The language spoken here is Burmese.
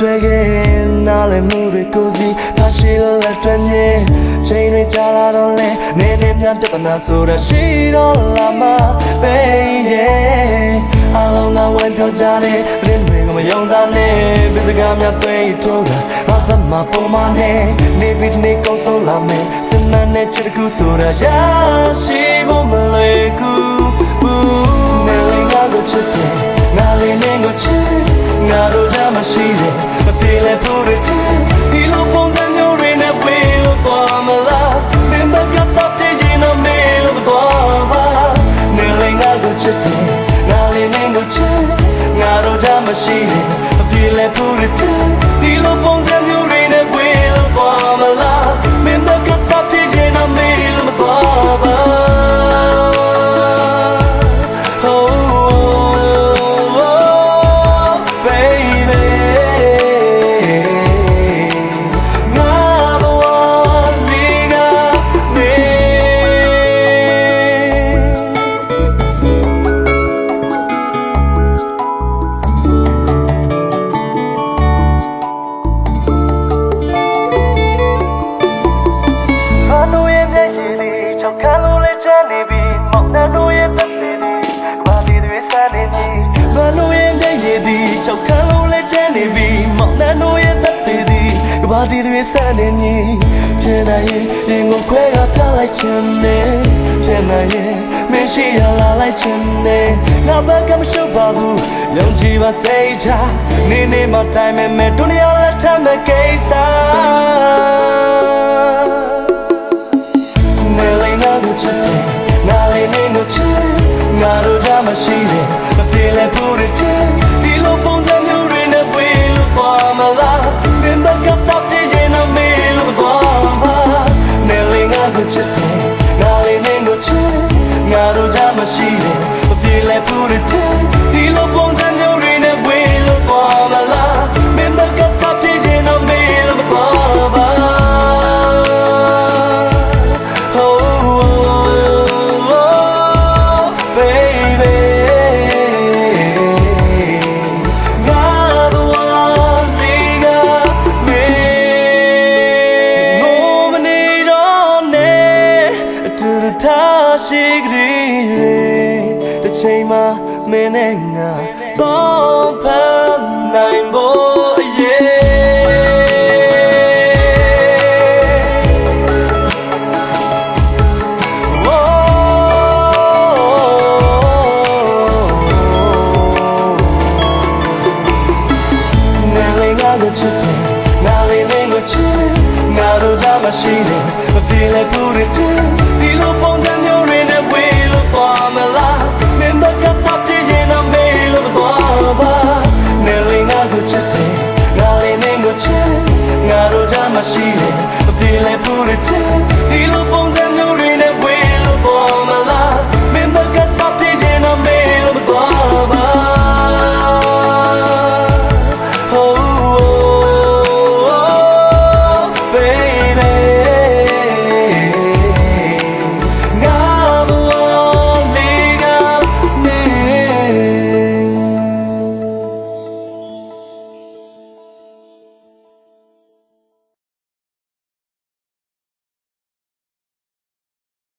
တွေ့ခဲ့နားလည်မှုတွေကိုစီထားရှိလက်တွဲမြင်ချိန်တွေကြာလာတော့လဲနေနေများပြဿနာဆိုတာရှိတော့လာမှာ baby အလုံးကဝယ်ပြောကြတဲ့ပြင်တွေကမယုံစားနဲ့ပစ္စကများတွေ့ထိုးတာဘာသမပုံမနဲ့နေပြီးနေကောင်းဆုံးလာမယ်စမနဲ့ချစ်တခုဆိုတာရရှိဖို့မလွယ်ကူ မရှိတယ်မပြေလဲဖို့တဲ့ဒီလိုပုံစံမျိုး နေပြီမောင်နှံတို့ရဲ့သက်တွေဒီဘာလီတွေစနေပြီပြန်လာရင်ရင်ကိုခွဲကပြလိုက်ချင်တယ်ပြန်လာရင်မရှိရလာလိုက်ချင်တယ်ငါဘက်ကမရှုပ်ပါဘူးယုံကြည်ပါစိတ်ချနေနေမှတိုင်းမဲ့မဲ့ဒုနီယာလက်ထမ်းမဲ့ကိစ္စနေလေးငါကိုချစ်တယ်ငါလေးနေကိုချစ်ငါတို့ကြမရှိတယ် ငါတို့ကြမရှိတယ်မပြေလဲဖို့တဲ့ဒီလိုပုံစံမျိုးတွေနဲ့ဝေးလို့သွားမလားမင်းဘက်ကစားပြရင်တော့မေးလို့သွားပါ Oh, oh, oh, baby. Not the one we got me. Nominate on it to the Tashi The chain my meaning. Bomb nine boy, yeah. Nelly ငါကိုချစ်တယ်ငါလေးလေးကိုချစ်ငါတို့ကြမရှိတယ် আমার শিরে দিলে পড়েছে দিল